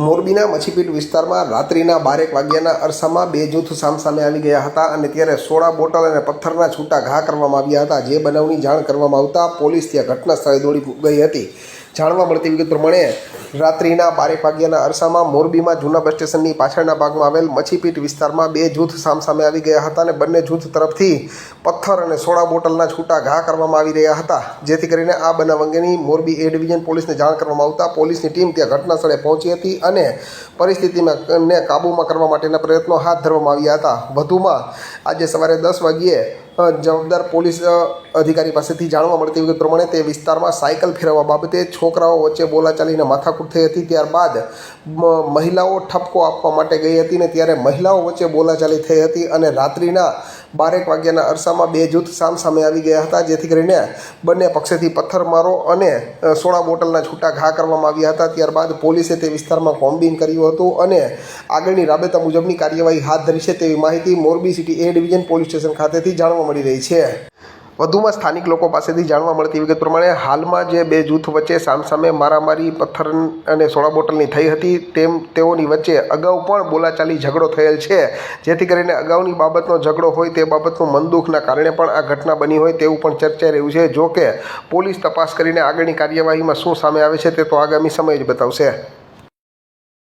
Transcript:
મોરબીના મચ્છીપીટ વિસ્તારમાં રાત્રિના બારેક વાગ્યાના અરસામાં બે જૂથ સામસામે આવી ગયા હતા અને ત્યારે સોડા બોટલ અને પથ્થરના છૂટા ઘા કરવામાં આવ્યા હતા. જે બનાવની જાણ કરવામાં આવતા પોલીસ ત્યાં ઘટના સ્થળે દોડી ગઈ હતી. જાણવા મળતી વિગત પ્રમાણે રાત્રિના બારેક વાગ્યાના અરસામાં મોરબીમાં જૂના બસ સ્ટેશનની પાછળના ભાગમાં આવેલ મચ્છીપીટ વિસ્તારમાં બે જૂથ સામસામે આવી ગયા હતા અને બંને જૂથ તરફથી પથ્થર અને સોડા બોટલના છૂટા ઘા કરવામાં આવી રહ્યા હતા. જેથી કરીને આ બનાવ અંગેની મોરબી એ ડિવિઝન પોલીસને જાણ કરવામાં આવતા પોલીસની ટીમ ત્યાં ઘટના સ્થળે પહોંચી હતી અને પરિસ્થિતિમાં કાબૂમાં કરવા માટેના પ્રયત્નો હાથ ધરવામાં આવ્યા હતા. વધુમાં, આજે સવારે દસ વાગ્યે જવાબદાર પોલીસ અધિકારી પાસેથી જાણવા મળતી વિગત પ્રમાણે તે વિસ્તારમાં સાયકલ ફેરવવા બાબતે છોકરાઓ વચ્ચે બોલાચાલીને માથાકૂટ થઈ હતી. ત્યારબાદ મહિલાઓ ઠપકો આપવા માટે ગઈ હતી ને ત્યારે મહિલાઓ વચ્ચે બોલાચાલી થઈ હતી અને રાત્રિના બારેક વાગ્યાના અરસામાં બે જૂથ સામસામે આવી ગયા હતા, જેથી કરીને બંને પક્ષેથી પથ્થરમારો અને સોળા બોટલના છૂટા ઘા કરવામાં આવ્યા હતા. ત્યારબાદ પોલીસે તે વિસ્તારમાં કોમ્બિંગ કર્યું હતું અને આગળની રાબેતા મુજબની કાર્યવાહી હાથ ધરી છે તેવી માહિતી Morbi city A division police station ખાતેથી જાણવા મળી રહી છે. વધુમાં સ્થાનિક લોકો પાસેથી જાણવા મળતી વિગત પ્રમાણે હાલમાં જે બે જૂથ વચ્ચે સામસામે મારામારી, પથ્થર અને સોડા બોટલની થઈ હતી તેમ તેઓની વચ્ચે અગાઉ પણ બોલાચાલી ઝઘડો થયેલ છે. જેથી કરીને અગાઉની બાબતનો ઝઘડો હોય તે બાબતનું મનદુખના કારણે પણ આ ઘટના બની હોય તેવું પણ ચર્ચાઈ રહ્યું છે. જો કે પોલીસ તપાસ કરીને આગળની કાર્યવાહીમાં શું સામે આવે છે તે તો આગામી સમય જ બતાવશે.